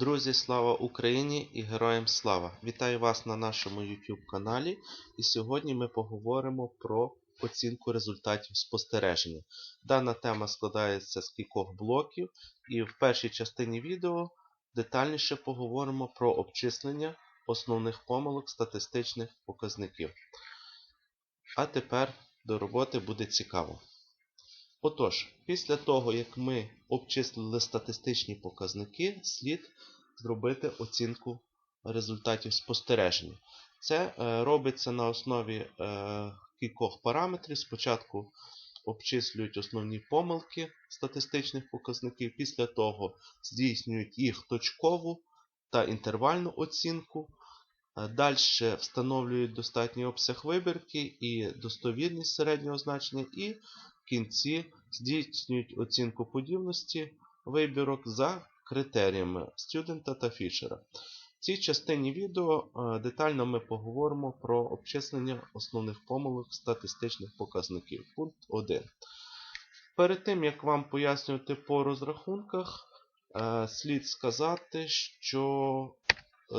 Друзі, слава Україні і героям слава! Вітаю вас на нашому YouTube каналі. І сьогодні ми поговоримо про оцінку результатів спостереження. Дана тема складається з кількох блоків, і в першій частині відео детальніше поговоримо про обчислення основних помилок статистичних показників. А тепер до роботи буде цікаво. Отож, після того, як ми обчислили статистичні показники, слід зробити оцінку результатів спостереження. Це е, робиться на основі е, кількох параметрів. Спочатку обчислюють основні помилки статистичних показників, після того здійснюють їх точкову та інтервальну оцінку. Е, Далі встановлюють достатній обсяг вибірки і достовірність середнього значення, і кінці здійснюють оцінку подібності вибірок за критеріями студента та фішера. В цій частині відео е, детально ми поговоримо про обчислення основних помилок статистичних показників. Пункт 1. Перед тим, як вам пояснювати по розрахунках, е, слід сказати, що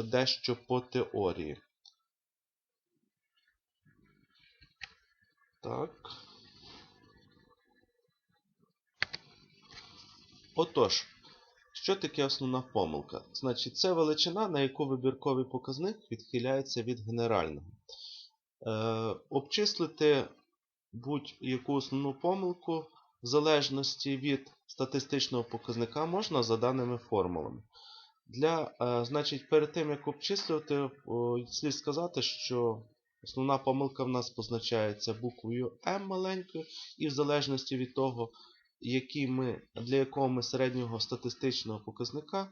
дещо по теорії. Так. Отож, що таке основна помилка? Значить, це величина, на яку вибірковий показник відхиляється від генерального. Е, Обчислити будь-яку основну помилку в залежності від статистичного показника можна за даними формулами. Для, е, значить, Перед тим, як обчислювати, е, слід сказати, що основна помилка в нас позначається буквою М маленькою, і в залежності від того, які ми, для якого ми середнього статистичного показника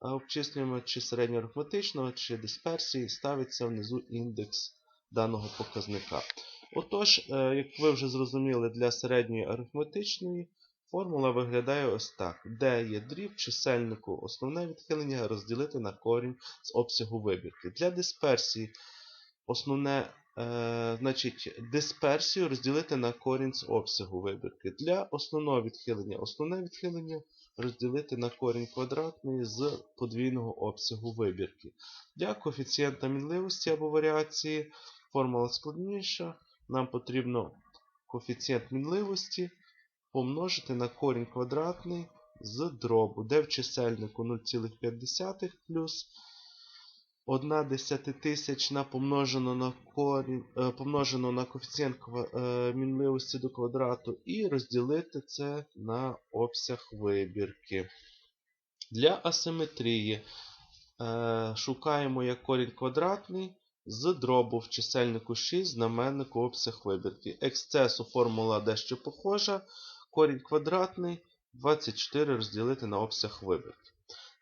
обчислюємо, чи середньоарифметичного, чи дисперсії, ставиться внизу індекс даного показника. Отож, як ви вже зрозуміли, для середньої арифметичної формула виглядає ось так. Де є дріб чисельнику основне відхилення розділити на корінь з обсягу вибірки. Для дисперсії основне Е, значить, дисперсію розділити на корінь з обсягу вибірки. Для основного відхилення основне відхилення розділити на корінь квадратний з подвійного обсягу вибірки. Для коефіцієнта мінливості або варіації формула складніша. Нам потрібно коефіцієнт мінливості помножити на корінь квадратний з дробу, де в чисельнику 0,5 плюс 1 десятитисячна помножено на корінь, е, помножено на коефіцієнт е, мінливості до квадрату і розділити це на обсяг вибірки. Для асиметрії е, шукаємо як корінь квадратний з дробу в чисельнику 6 знаменнику обсяг вибірки. Ексцесу формула дещо похожа. Корінь квадратний 24 розділити на обсяг вибірки.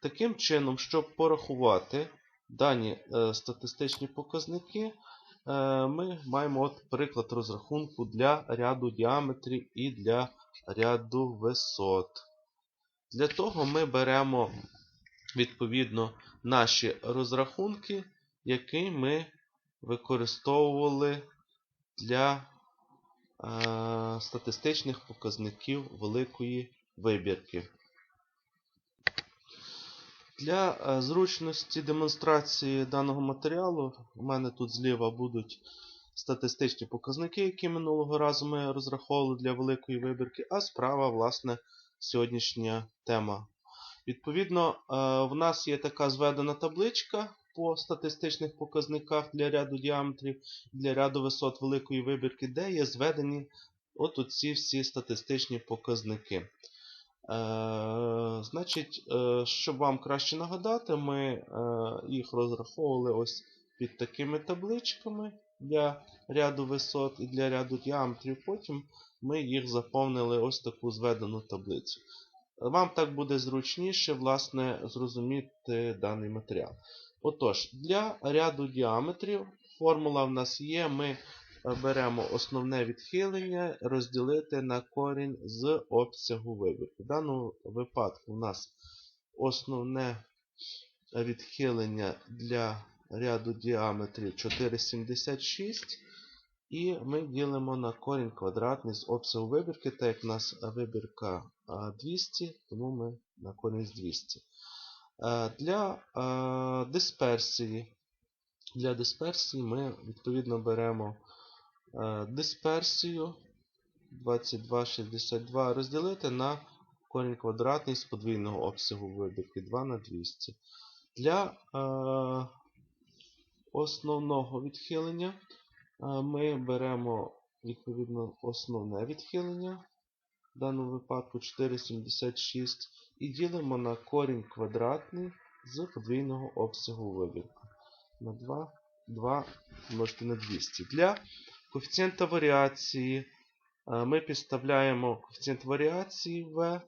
Таким чином, щоб порахувати дані е, статистичні показники, е, ми маємо от приклад розрахунку для ряду діаметрів і для ряду висот. Для того ми беремо відповідно наші розрахунки, які ми використовували для е, статистичних показників великої вибірки. Для е, зручності демонстрації даного матеріалу у мене тут зліва будуть статистичні показники, які минулого разу ми розраховували для великої вибірки, а справа, власне, сьогоднішня тема. Відповідно, е, в нас є така зведена табличка по статистичних показниках для ряду діаметрів, для ряду висот великої вибірки, де є зведені от ці всі статистичні показники. Е, значить, е, щоб вам краще нагадати, ми е, їх розраховували ось під такими табличками для ряду висот і для ряду діаметрів. Потім ми їх заповнили ось таку зведену таблицю. Вам так буде зручніше власне, зрозуміти даний матеріал. Отож, для ряду діаметрів формула в нас є. Ми беремо основне відхилення, розділити на корінь з обсягу вибірки. В даному випадку у нас основне відхилення для ряду діаметрів 4,76. І ми ділимо на корінь квадратний з обсягу вибірки, так як у нас вибірка 200, тому ми на корінь з 200. Е, Для е, дисперсії. Для дисперсії ми відповідно беремо е, дисперсію 2262 розділити на корінь квадратний з подвійного обсягу вибірки 2 на 200. Для е, основного відхилення е, ми беремо відповідно основне відхилення, в даному випадку 4,76, і ділимо на корінь квадратний з подвійного обсягу вибірки. На 2, 2 множити на 200. Для коефіцієнта варіації е, ми підставляємо коефіцієнт варіації В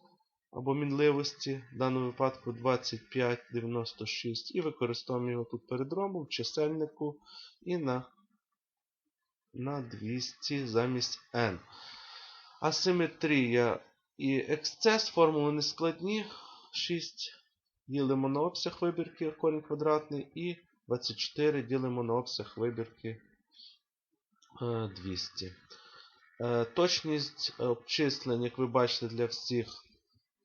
або мінливості, в даному випадку 2596, і використовуємо його тут перед ромом в чисельнику і на, на 200 замість n. Асиметрія і ексцес формули нескладні. 6 ділимо на обсяг вибірки корінь квадратний і 24 ділимо на обсяг вибірки 200. Е, Точність е, обчислень, як ви бачите, для всіх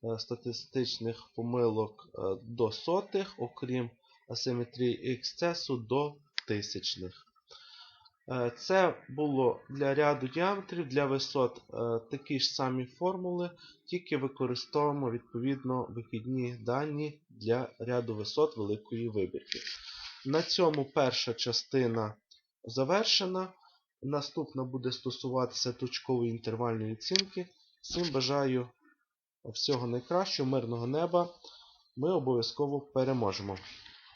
е, статистичних помилок до сотих, окрім асиметрії ексцесу до тисячних. Це було для ряду діаметрів, для висот такі ж самі формули, тільки використовуємо відповідно вихідні дані для ряду висот великої вибірки. На цьому перша частина завершена. Наступна буде стосуватися точкової інтервальної оцінки. Всім бажаю всього найкращого, мирного неба. Ми обов'язково переможемо.